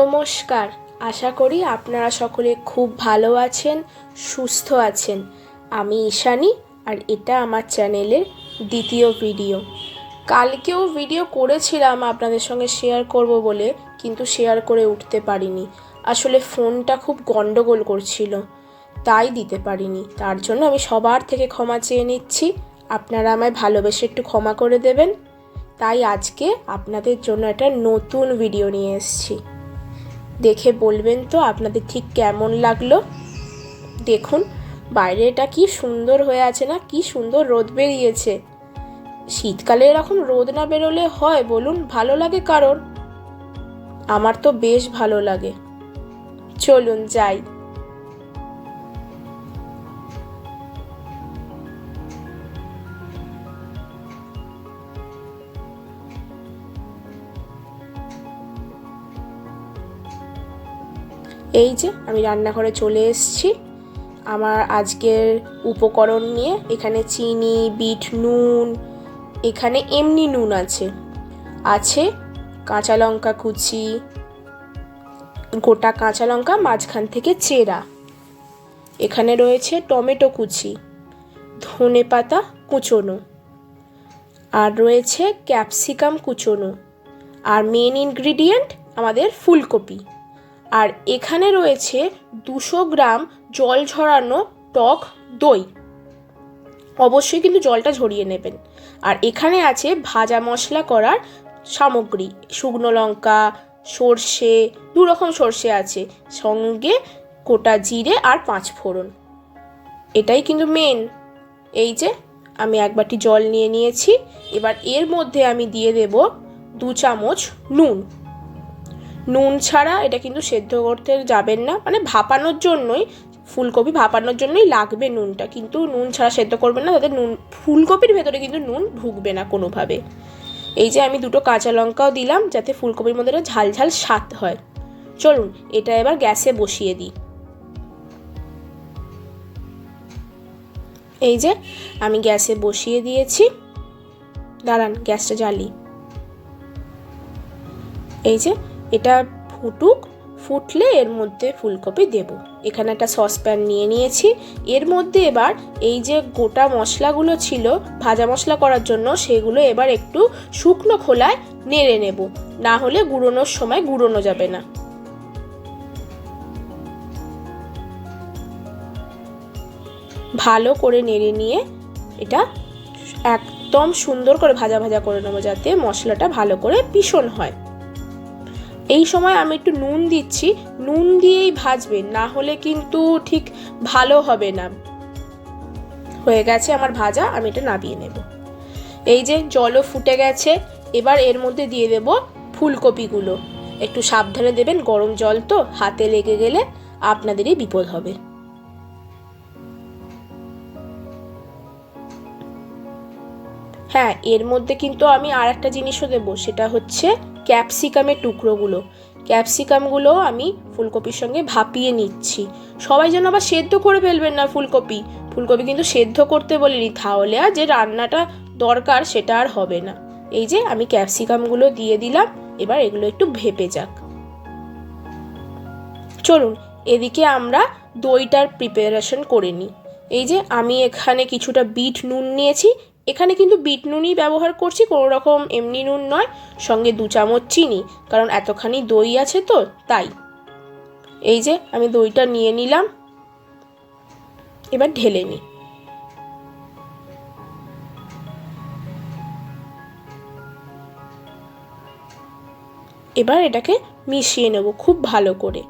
নমস্কার। আশা করি আপনারা সকলে খুব ভালো আছেন, সুস্থ আছেন। আমি ঈশানী আর এটা আমার চ্যানেলের দ্বিতীয় ভিডিও। কালকেও ভিডিও করেছিলাম আপনাদের সঙ্গে শেয়ার করব বলে, কিন্তু শেয়ার করে উঠতে পারিনি। আসলে ফোনটা খুব গন্ডগোল করছিল, তাই দিতে পারিনি। তার জন্য আমি সবার থেকে ক্ষমা চেয়ে নিচ্ছি। আপনারা আমায় ভালোবেসে একটু ক্ষমা করে দেবেন। তাই আজকে আপনাদের জন্য একটা নতুন ভিডিও নিয়ে এসেছি। দেখে বলবেন তো আপনাদের ঠিক কেমন লাগল। দেখুন, বাইরেটা কি সুন্দর হয়ে আছে না, কি সুন্দর রোদ বেরিয়েছে। শীতকালে এরকম রোদ না বেরোলে হয় বলুন, ভালো লাগে কারণ আমার তো বেশ ভালো লাগে। চলুন যাই। এই যে, আমি রান্নাঘরে চলে এসেছি। আমার আজকের উপকরণ নিয়ে এখানে চিনি, বিট, নুন, এখানে এমনি নুন আছে। আছে কাঁচা লঙ্কা কুচি, গোটা কাঁচা লঙ্কা, মাঝখান থেকে চেরা। এখানে রয়েছে টমেটো কুচি, ধনে পাতা কুচোনো, আর রয়েছে ক্যাপসিকাম কুচোনো। আর মেন ইনগ্রিডিয়েন্ট আমাদের ফুলকপি। আর এখানে রয়েছে দুশো গ্রাম জল ঝরানো টক দই। অবশ্যই কিন্তু জলটা ঝরিয়ে নেবেন। আর এখানে আছে ভাজা মশলা করার সামগ্রী, শুকনো লঙ্কা, সর্ষে, দু রকম সর্ষে আছে, সঙ্গে গোটা জিরে আর পাঁচ ফোড়ন। এটাই কিন্তু মেন এই যে, আমি এক বাটি জল নিয়ে নিয়েছি। এবার এর মধ্যে আমি দিয়ে দেব দু চামচ নুন। নুন ছাড়া এটা কিন্তু সেদ্ধ করতে যাবেন না। মানে ভাপানোর জন্যই, ফুলকপি ভাপানোর জন্যই লাগবে নুনটা। কিন্তু নুন ছাড়া সেদ্ধ করবেন না তাদের নুন, ফুলকপির ভেতরে কিন্তু নুন ঢুকবে না কোনোভাবে। এই যে আমি দুটো কাঁচা লঙ্কাও দিলাম, যাতে ফুলকপির মধ্যে ঝাল ঝাল স্বাদ হয়। চলুন, এটা এবার গ্যাসে বসিয়ে দিই। এই যে, আমি গ্যাসে বসিয়ে দিয়েছি। দাঁড়ান, গ্যাসটা জ্বালি। এই যে এটা ফুটুক, ফুটলে এর মধ্যে ফুলকপি দেব। এখানে একটা সসপ্যান নিয়ে নিয়েছি। এর মধ্যে এবার এই যে গোটা মশলাগুলো ছিল ভাজা মশলা করার জন্য, সেগুলো এবার একটু শুকনো খোলায় নেড়ে নেব। না হলে গুঁড়োনোর সময় গুঁড়োনো যাবে না। ভালো করে নেড়ে নিয়ে এটা একদম সুন্দর করে ভাজা ভাজা করে নেব যাতে মশলাটা ভালো করে পিষণ হয়। এই সময় আমি একটু নুন দিচ্ছি। নুন দিয়েই ভাজবেন না হলে কিন্তু ঠিক ভালো হবে না। হয়ে গেছে আমার ভাজা, আমি এটা নামিয়ে নেব। এই যে জলও ফুটে গেছে, এবার এর মধ্যে দিয়ে দেব ফুলকপিগুলো। একটু সাবধানে দেবেন, গরম জল তো, হাতে লেগে গেলে আপনাদেরই বিপদ হবে। হ্যাঁ এর মধ্যে কিন্তু আমি আর একটা জিনিসও দেবো, সেটা হচ্ছে ক্যাপসিকামের টুকরোগুলো। ক্যাপসিকামগুলো আমি ফুলকপির সঙ্গে ভাপিয়ে নিচ্ছি। সবাই যেন আবার সেদ্ধ করে ফেলবেন না ফুলকপি। ফুলকপি কিন্তু সেদ্ধ করতে বলিনি, তাহলে আর যে রান্নাটা দরকার সেটা আর হবে না। এই যে আমি ক্যাপসিকামগুলো দিয়ে দিলাম, এবার এগুলো একটু ভেপে যাক। চলুন, এদিকে আমরা দইটার প্রিপারেশন করে নিই। এই যে আমি এখানে কিছুটা বিট নুন নিয়েছি এখানে কিন্তু বিট নুনই ব্যবহার করছি, কোনো রকম এমনি নুন নয়, সঙ্গে দু চামচ চিনি, কারণ এতখানি দই আছে তো, তাই। এই যে আমি দইটা নিয়ে নিলাম, এবার ঢেলে নিই। এবার এটাকে মিশিয়ে নেব খুব ভালো করে,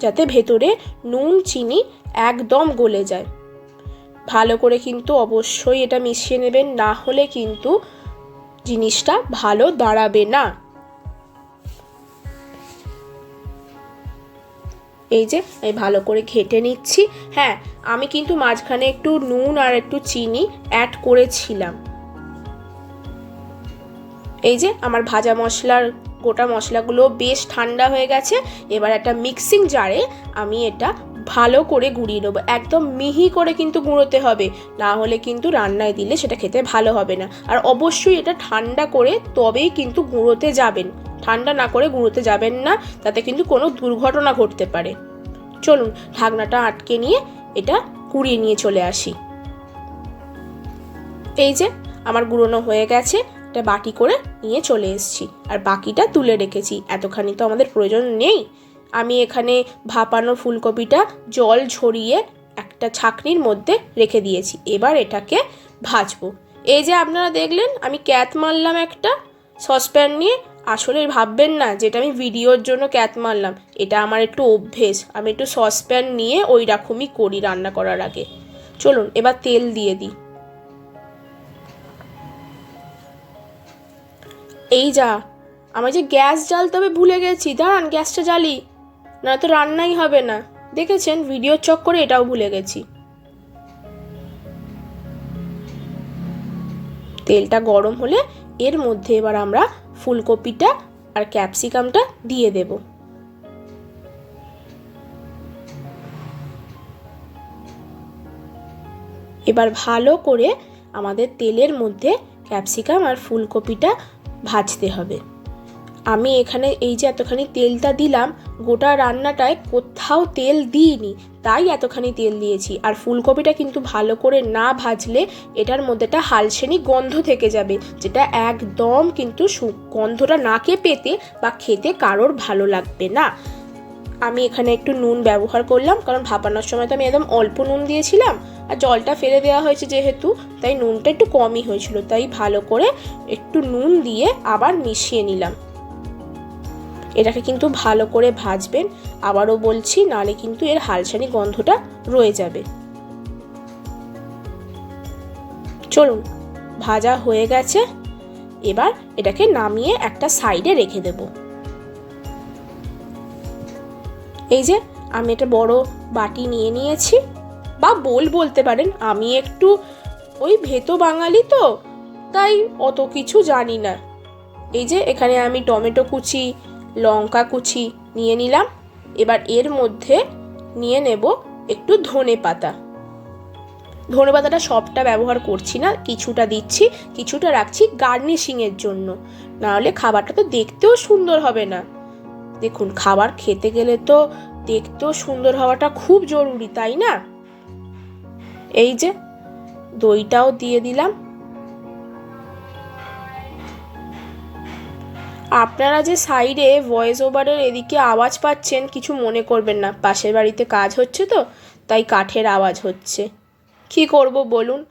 যাতে ভেতরে নুন, চিনি একদম গলে যায়। ভালো করে কিন্তু অবশ্যই এটা মিশিয়ে নেবেন, না হলে কিন্তু জিনিসটা ভালো দাঁড়াবে না। এই যে, আমি ভালো করে ঘেটে নিচ্ছি। হ্যাঁ আমি কিন্তু মাঝখানে একটু নুন আর একটু চিনি অ্যাড করেছিলাম। এই যে, আমার ভাজা মশলার, গোটা মশলাগুলো বেশ ঠান্ডা হয়ে গেছে। এবার একটা মিক্সিং জারে আমি এটা ভালো করে গুঁড়িয়ে নেব। একদম মিহি করে কিন্তু গুঁড়োতে হবে। না হলে কিন্তু রান্নায় দিলে সেটা খেতে ভালো হবে না। আর অবশ্যই এটা ঠান্ডা করে তবেই কিন্তু গুঁড়োতে যাবেন। ঠান্ডা না করে গুঁড়োতে যাবেন না, তাতে কিন্তু কোনো দুর্ঘটনা ঘটতে পারে। চলুন, ঢাকনাটা আটকে নিয়ে এটা কুড়িয়ে নিয়ে চলে আসি। এই যে, আমার গুঁড়োনো হয়ে গেছে। এটা বাটি করে নিয়ে চলে এসেছি। আর বাকিটা তুলে রেখেছি। এতখানি তো আমাদের প্রয়োজন নেই। আমি এখানে ভাপানো ফুলকপিটা জল ঝরিয়ে একটা ছাকনির মধ্যে রেখে দিয়েছি। এবার এটাকে ভাজবো। এই যে আপনারা দেখলেন, আমি ক্যাত মারলাম একটা সসপ্যান নিয়ে। আসলে ভাববেন না যেটা আমি ভিডিওর জন্য ক্যাত মারলাম। এটা আমার একটু অভ্যেস। আমি একটু সসপ্যান নিয়ে ওই রকমই করি রান্না করার আগে। চলুন, এবার তেল দিয়ে দিই। এই যা, আমার যে গ্যাস জ্বালতে হবে ভুলে গেছি। দাঁড়ান, গ্যাসটা জ্বালি। না তো রান্নাই হবে না। দেখেছেন ভিডিওর চক্করে এটাও ভুলে গেছি। তেলটা গরম হলে এর মধ্যে এবার আমরা ফুলকপিটা আর ক্যাপসিকামটা দিয়ে দেব। এবার ভালো করে আমাদের তেলের মধ্যে ক্যাপসিকাম আর ফুলকপিটা ভাজতে হবে। আমি এখানে এই যে এতখানি তেলটা দিলাম, গোটা রান্নাটায় কোথাও তেল দিইনি, তাই এতখানি তেল দিয়েছি। আর ফুলকপিটা কিন্তু ভালো করে না ভাজলে এটার মধ্যে একটা হালসেনি গন্ধ থেকে যাবে, যেটা একদম কিন্তু গন্ধটা নাকে পেতে বা খেতে কারোর ভালো লাগবে না। আমি এখানে একটু নুন ব্যবহার করলাম, কারণ ভাপানোর সময় তো আমি একদম অল্প নুন দিয়েছিলাম, আর জলটা ফেলে দেওয়া হয়েছে যেহেতু, তাই নুনটা একটু কমই হয়েছিল, তাই ভালো করে একটু নুন দিয়ে আবার মিশিয়ে নিলাম। এটাকে কিন্তু ভালো করে ভাজবেন। আবারও বলছি, নালে কিন্তু এর হালসানি গন্ধটা রয়ে যাবে। চলুন, ভাজা হয়ে গেছে। এবার এটাকে নামিয়ে একটা সাইডে রেখে দেব। এই যে, আমি একটা বড় বাটি নিয়ে নিয়েছি। বা বোল বলতে পারেন, আমি একটু, ওই ভেতো বাঙালি তো, তাই অত কিছু জানি না। এই যে, এখানে আমি টমেটো কুচি লঙ্কা কুচি নিয়ে নিলাম। এবার এর মধ্যে নিয়ে নেব একটু ধনে পাতা। ধনে পাতাটা সবটা ব্যবহার করছি না, কিছুটা দিচ্ছি, কিছুটা রাখছি গার্নিশিংয়ের জন্য। নাহলে খাবারটা তো দেখতেও সুন্দর হবে না। দেখুন, খাবার খেতে গেলে তো দেখতেও সুন্দর হওয়াটা খুব জরুরি, তাই না? এই যে দইটাও দিয়ে দিলাম। আপনারা যে সাইডে ভয়েস ওভারের এদিকে আওয়াজ পাচ্ছেন, কিছু মনে করবেন না। পাশের বাড়িতে কাজ হচ্ছে তো, তাই কাঠের আওয়াজ হচ্ছে। কি করব বলুন?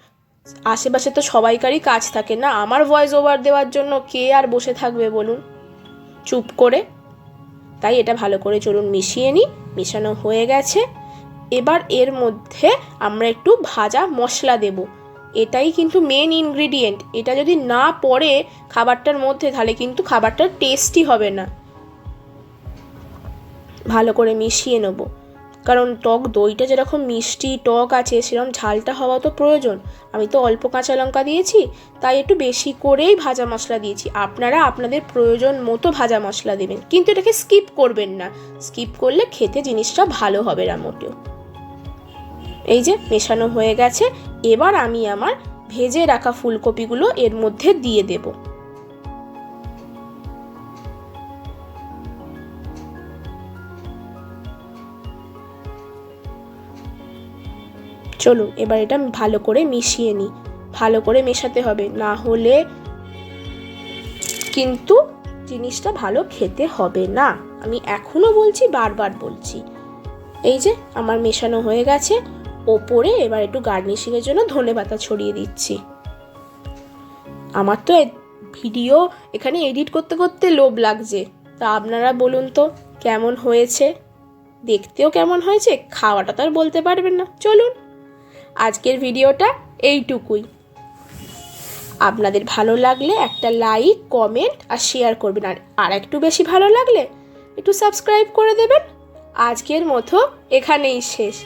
আশেপাশে তো সবাইকারই কাজ থাকে না। আমার ভয়েস ওভার দেওয়ার জন্য কে আর বসে থাকবে বলুন? চুপ করে। তাই এটা ভালো করে চলুন, মিশিয়ে নিই। মেশানো হয়ে গেছে। এবার এর মধ্যে আমরা একটু ভাজা মশলা দেবো। এটাই কিন্তু মেন ইনগ্রিডিয়েন্ট এটা যদি না পড়ে খাবারটার মধ্যে, তাহলে কিন্তু খাবারটা টেস্টি হবে না। ভালো করে মিশিয়ে নেব। কারণ টক দইটা যেরকম মিষ্টি টক আছে, সেরকম ঝালটা হওয়া তো প্রয়োজন। আমি তো অল্প কাঁচা লঙ্কা দিয়েছি, তাই একটু বেশি করেই ভাজা মশলা দিয়েছি। আপনারা আপনাদের প্রয়োজন মতো ভাজা মশলা দেবেন। কিন্তু এটাকে স্কিপ করবেন না। স্কিপ করলে খেতে জিনিসটা ভালো হবে না মোটেও। এই যে, মেশানো হয়ে গেছে। এবার আমি আমার ভেজে রাখা ফুলকপিগুলো এর মধ্যে দিয়ে দেব। চলুন, এবার এটা ভালো করে মিশিয়ে নিই। ভালো করে মেশাতে হবে, না হলে কিন্তু জিনিসটা ভালো খেতে হবে না। আমি এখনও বলছি, বারবার বলছি। এই যে, আমার মেশানো হয়ে গেছে। ওপরে এবার একটু গার্নিশিংয়ের জন্য ধনে পাতা ছড়িয়ে দিচ্ছি। আমার তো ভিডিও এখানে এডিট করতে করতে লোভ লাগছে। তা আপনারা বলুন তো, কেমন হয়েছে? দেখতেও কেমন হয়েছে? খাওয়াটা তো আর বলতে পারবেন না। চলুন, আজকের ভিডিওটা এইটুকুই। আপনাদের ভালো লাগলে একটা লাইক কমেন্ট আর শেয়ার করবেন। আর আর একটু বেশি ভালো লাগলে একটু সাবস্ক্রাইব করে দেবেন। আজকের মতো এখানেই শেষ।